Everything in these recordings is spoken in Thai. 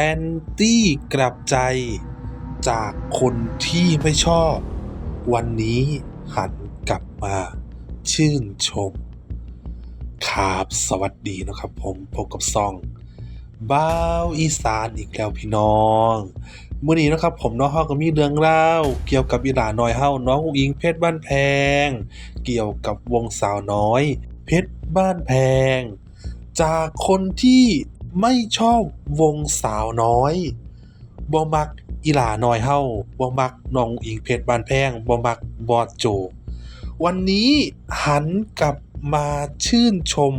แอนตี้กลับใจ จากคนที่ไม่ชอบ วันนี้หันกลับมาชื่นชมครับสวัสดีนะครับผมพบกับซองบ้าวอีสานอีกแล้วพี่น้องเมื่อนี้นะครับผมน้องเฮาก็มีเรื่องเล่า เกี่ยวกับอีหลาน้อยเฮาน้องอุ๋งอิงเพชรบ้านแพง เกี่ยวกับวงสาวน้อย เพชรบ้านแพง จากคนที่ ไม่ชอบวงสาวน้อยบ่มักอีหลาน้อยเฮาบ่มักน้องอิงเพชรบ้านแพงบ่มักบอดโจ วันนี้หันกลับมาชื่นชม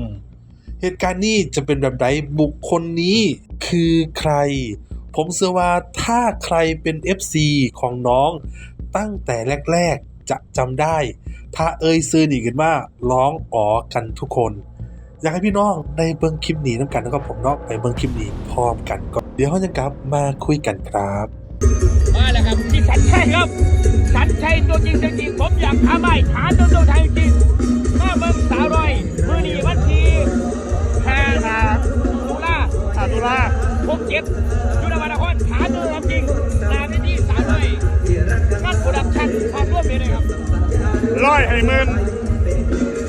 เหตุการณ์นี้จะเป็นแบบไหนบุคคลนี้คือใคร ผมเชื่อว่าถ้าใครเป็น FC ของน้องตั้งแต่แรก ๆจะจำได้ ถ้าเอ่ยซื้อหนีกันว่าร้องอ๋อกันทุกคน อยากให้พี่น้องได้เบิ่งคลิปนี้น้ำกันนะครับผมเนาะไปเบิ่งคลิปนี้พร้อมกันก่อนเดี๋ยวเราจะกลับมาคุยกันครับมาแล้วครับที่สันชัยครับสันชัยตัวจริงตัวจริงผมอยากท้าไม้ถามตัวตัวไทยจริงมาเมืองสาวร้อยมือนีวันที่ห้าตุลาอาตุลาหกเจ็ดยุทธวันนครถามตัวทำจริงนาพิธีสาวร้อยนัดโปรดักชั่นความร่วมมือเลยครับร้อยให้หมื่น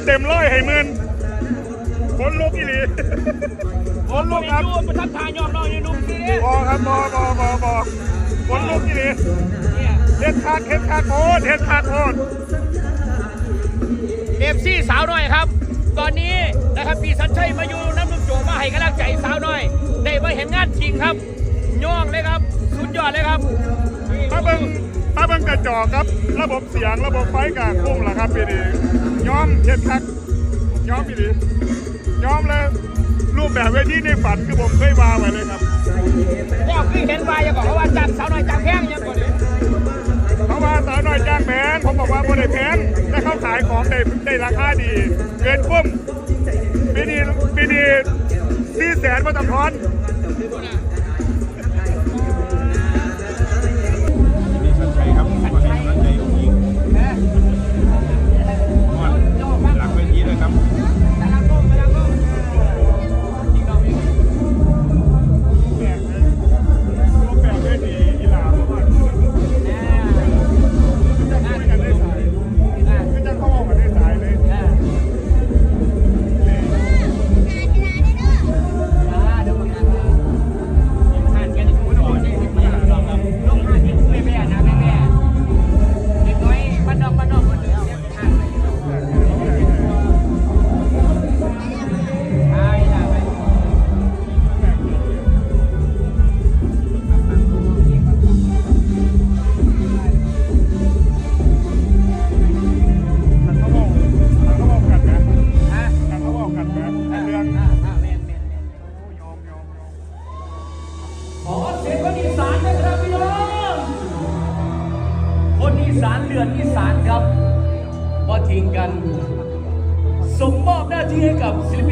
เต็มร้อยให้หมื่น คนลุกอีหลีคนลุกครับยูประทับทายอมน้องอยูนุ่มสิเนี่ยบอครับบอบอบอบอคนลุกอีหลีเนี่ยเฮ็ดคักเฮ็ดคักโคตรเฮ็ดคักโคตรเอฟซีสาวน้อยครับ ตอนนี้นะครับพี่สันชัยมาอยู่น้ำนุ่มโจมาให้กำลังใจสาวน้อย ได้มาเห็นงานจริงครับย่องเลยครับสุดยอดเลยครับมาเบิ่งมาเบิ่งกระจอกครับ ระบบเสียงระบบไฟกากคุ้มล่ะครับปีนี้ยอมเฮ็ดคักยอมอีหลี ยอมเลยรูปแบบเวทีในฝันคือผมเคยวางไว้เลยครับแล้วคือเห็นว่าอย่าบอกว่าจับสาวน้อยจับแพงยังก่อนนี้เพราะว่าสาวน้อยจ้างแพงผมบอกว่าบ่ได้แพงแต่เขาขายของได้ได้ราคาดีเกินคุ้มปีนี้ปีนี้สี่แสนมาตำทอน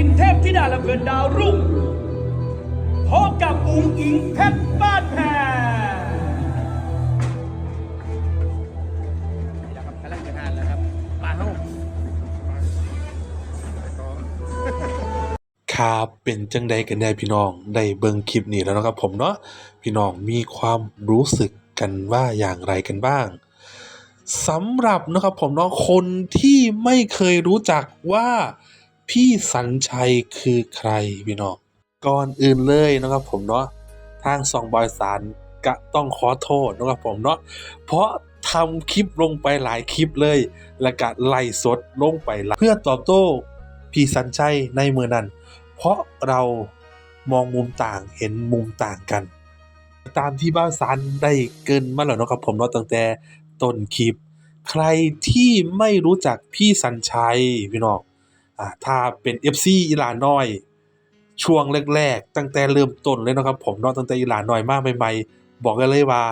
กับศิลปินเทพธิดาลำเพลินดาวรุ่งพบกับอุ้งอิงเพชรบ้านแพงกำลังจะงานแล้วครับมาครับครับเป็นจังใดกันแน่พี่น้องได้เบิ่งคลิปนี้แล้วนะครับผมเนาะพี่น้องมีความรู้สึกกันว่าอย่างไรกันบ้างสำหรับนะครับผมเนาะคนที่ไม่เคยรู้จักว่า พี่สัญชัยคือใครพี่น้องก่อนอื่นเลยนะครับผมเนาะทางซองบอยสารก็ต้องขอโทษนะครับผมเนาะเพราะทำคลิปลงไปหลายคลิปเลย และก็ไล่สดลงไปลเพื่อตอบโต้พี่สัญชัยในมือนั้น เพราะเรามองมุมต่างเห็นมุมต่างกัน ตามที่บ้านซันได้เกินมาแล้วนะครับผมเนาะตั้งแต่ต้นคลิป ใครที่ไม่รู้จักพี่สัญชัยพี่น้อง ถ้าเป็น FC อีหลาน้อย ช่วงแรกๆ ตั้งแต่เริ่มต้นเลยนะครับ ผมเนาะตั้งแต่อีหลาน้อยมากใหม่ๆ บอกกันเลยว่า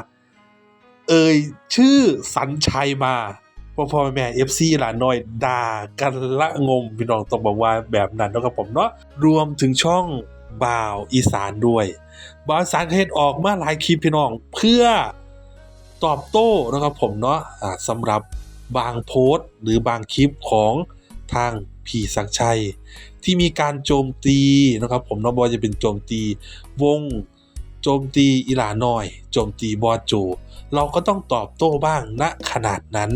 เอ่ยชื่อสัญชัยมาพ่อพ่อแม่ FC หลานน้อยด่ากันละงมพี่น้องต้องบอกว่าแบบนั้นนะครับผมเนาะรวมถึงช่องบ่าวอีสานด้วยบ่าวอีสานเฮ็ดออกมาหลายคลิปพี่น้องเพื่อตอบโต้นะครับผมเนาะอ่าสำหรับบางโพสต์หรือบางคลิปของทาง พี่สังชัย ที่มีการโจมตีนะครับ ผมนบ่ว่าจะเป็นโจมตีวง โจมตีอีหลาน้อย โจมตีบอสโจ เราก็ต้องตอบโต้บ้างณขนาดนั้น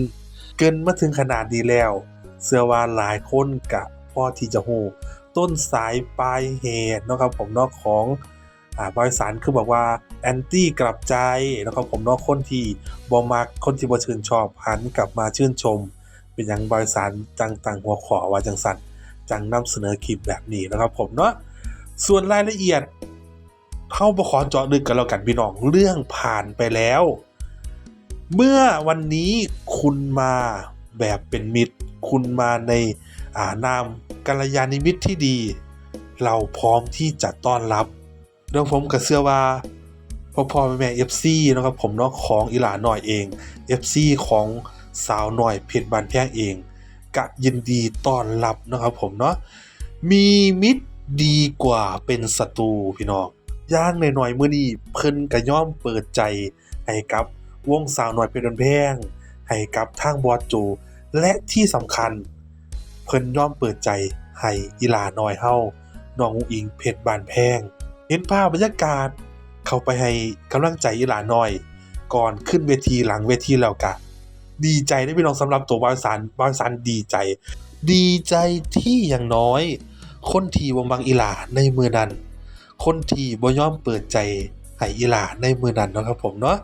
เกินมาถึงขนาดนี้แล้ว เสื้อวาหลายคนกะพอที่จะฮู้ต้นสายปลายเหตุนะครับผมนาะของอบริษัทคือบอกว่าแอนตี้กลับใจนะครับผมนาะคนที่บ่มักคนที่บ่ชื่นชอบหันกลับมาชื่นชม เป็นยังบริษัทจังต่างหัวขอว่าจังสันจังนำเสนอคลิปแบบนี้นะครับผมเนาะส่วนรายละเอียดเข้าบ่ขอเจาะลึกกันแล้วกันพี่น้องเรื่องผ่านไปแล้ว เมื่อวันนี้คุณมาแบบเป็นมิตร คุณมาในานามกัลยาณมิตรที่ดี เราพร้อมที่จะต้อนรับเรื่องผมกับเสื้อว่าพ่อพ่อแม่แม่ FC นะครับผมเนาะของอีหลาหน่อยเอง FC ของ สาวหน่อยเพชรบานแพงเองกะยินดีต้อนรับนะครับผมเนาะมีมิตรดีกว่าเป็นศัตรูพี่น้องย่างหน่อยๆมื้อนี้เพิ่นก็ย่อมเปิดใจให้กับวงสาวน้อยเพชรบันแพงให้กับทางบอสโจและที่สำคัญ เพิ่นยอมเปิดใจให้อีหลาน้อยเฮาน้องอุ๋งอิงเพชรบานแพง เห็นภาพบรรยากาศ เข้าไปให้กำลังใจอีหลาน้อย ก่อนขึ้นเวทีหลังเวทีแล้วกะ ดีใจได้พี่น้องสำหรับตัวบอยสารบอยสารดีใจ ดีใจที่อย่างน้อย คนทีวงบังอีหลาในมือนั้น คนทีบ่ยอมเปิดใจให้อีหลาในมือนั้นนะครับผมเนาะ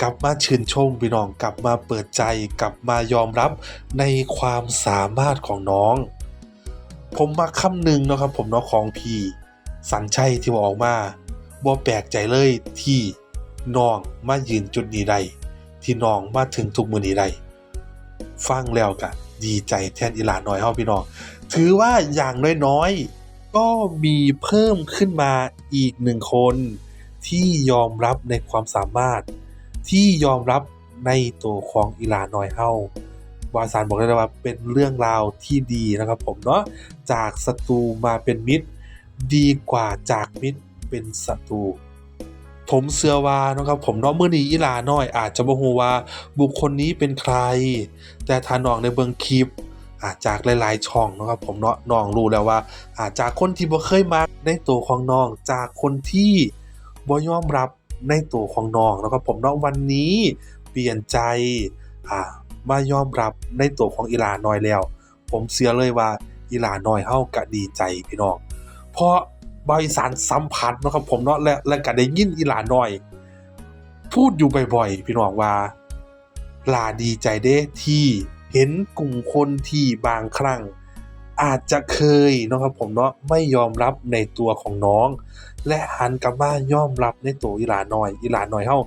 กลับมาชื่นชมพี่น้องกลับมาเปิดใจกลับมายอมรับในความสามารถของน้อง ผมมาคำหนึ่งนะครับผมเนาะของพี่สันชัยที่บอกออกมาบ่แปลกใจเลยที่น้องมายืนจุดนี้ได้ ที่น้องมาถึงทุกมือนี้ได้ฟังแล้วก็ดีใจแทนอีหลาน้อยเฮาพี่น้องถือว่าอย่างน้อยๆ ก็มีเพิ่มขึ้นมาอีกหนึ่งคน ที่ยอมรับในความสามารถ ที่ยอมรับในตัวของอีหลาน้อยเฮาวาสานบอกได้เลยว่าเป็นเรื่องราวที่ดีนะครับผมเนาะจากศัตรูมาเป็นมิตร ดีกว่าจากมิตรเป็นศัตรู ผมเชื่อว่านะครับผมเนาะมื้อนี้อีลาน้อย อาจจะบ่ฮู้ว่าบุคคลนี้เป็นใคร แต่ถ้าน้องในเบิ่งคลิปอาจจากหลาย ๆ ช่องนะครับผมเนาะน้องรู้แล้วว่า อาจจากคนที่บ่เคยมาในตัวของน้องจากคนที่บ่ยอมรับในตัวของน้องแล้วก็ผมเนาะวันนี้เปลี่ยนใจอ่ามายอมรับในตัวของอีลาน้อยแล้ว ผมเชื่อเลยว่าอีลาน้อยเฮาก็ดีใจพี่น้องเพราะ บริสารสัมผัสนะครับผมเนาะและและก็ได้ยินอีหลาน้อย พูดอยู่บ่อยๆพี่น้องว่าหลาดีใจเด้ที่เห็นกลุ่มคนที่บางครั้ง อาจจะเคยนะครับผมเนาะไม่ยอมรับในตัวของน้อง และหันกลับมายอมรับในตัวอีหลาน้อย อีหลาน้อยเฮา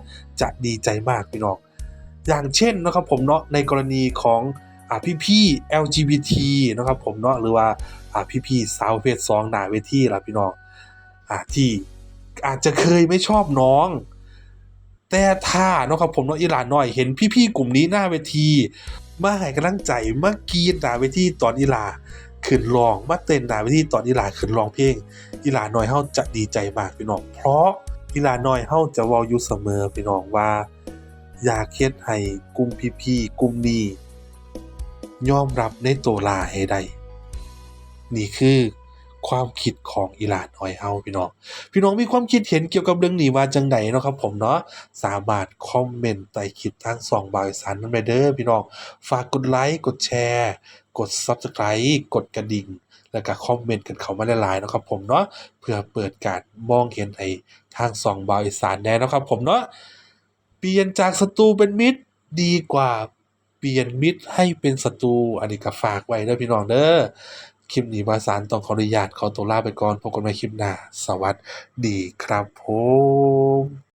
จะดีใจมากพี่น้องอย่างเช่นนะครับผมเนาะในกรณีของอ่าพี่ ๆ LGBT นะครับผมเนาะหรือว่าอ่าพี่ ๆ สาวเพศสองหน้าเวทีล่ะพี่น้อง ที่อาจจะเคยไม่ชอบน้อง แต่ถ้านะครับผมเนาะอีหลาน้อยเห็นพี่ๆกลุ่มนี้หน้าเวที มาให้กำลังใจมากรีดหน้าเวทีตอนอีหลาขึ้นรองมาเต้นหน้าเวทีตอนอีหลาขึ้นรองเพลงอีหลาน้อยเฮาจะดีใจมากพี่น้อง เพราะอีหลาน้อยเฮาจะว้าอยู่เสมอพี่น้องว่า อยากเฮ็ดให้กลุ่มพี่ๆกลุ่มนี้ยอมรับในตัวลาให้ได้นี่คือ ความคิดของอีหลาน้อยเฮาพี่น้อง พี่น้องมีความคิดเห็นเกี่ยวกับเรื่องนี้ว่าจังไดเนาะครับผมเนาะสามารถคอมเมนต์ใต้คลิปทางสองบายสันนั้นไปเด้อพี่น้อง ฝากกดไลค์กดแชร์ กด Subscribe กดกระดิ่ง แล้วก็คอมเมนต์กันเข้ามาหลายๆนะครับผมเนาะเพื่อเปิดการมองเห็นให้ทางสองบาวอีสานแน่นะครับผมเนาะเปลี่ยนจากศัตรูเป็นมิตรดีกว่าเปลี่ยนมิตรให้เป็นศัตรูอันนี้ก็ฝากไว้เด้อพี่น้องเด้อ คลิปนี้มาสารต้องขออนุญาตขอตัวลาไปก่อนพบกันใหม่คลิปหน้า สวัสดีครับผม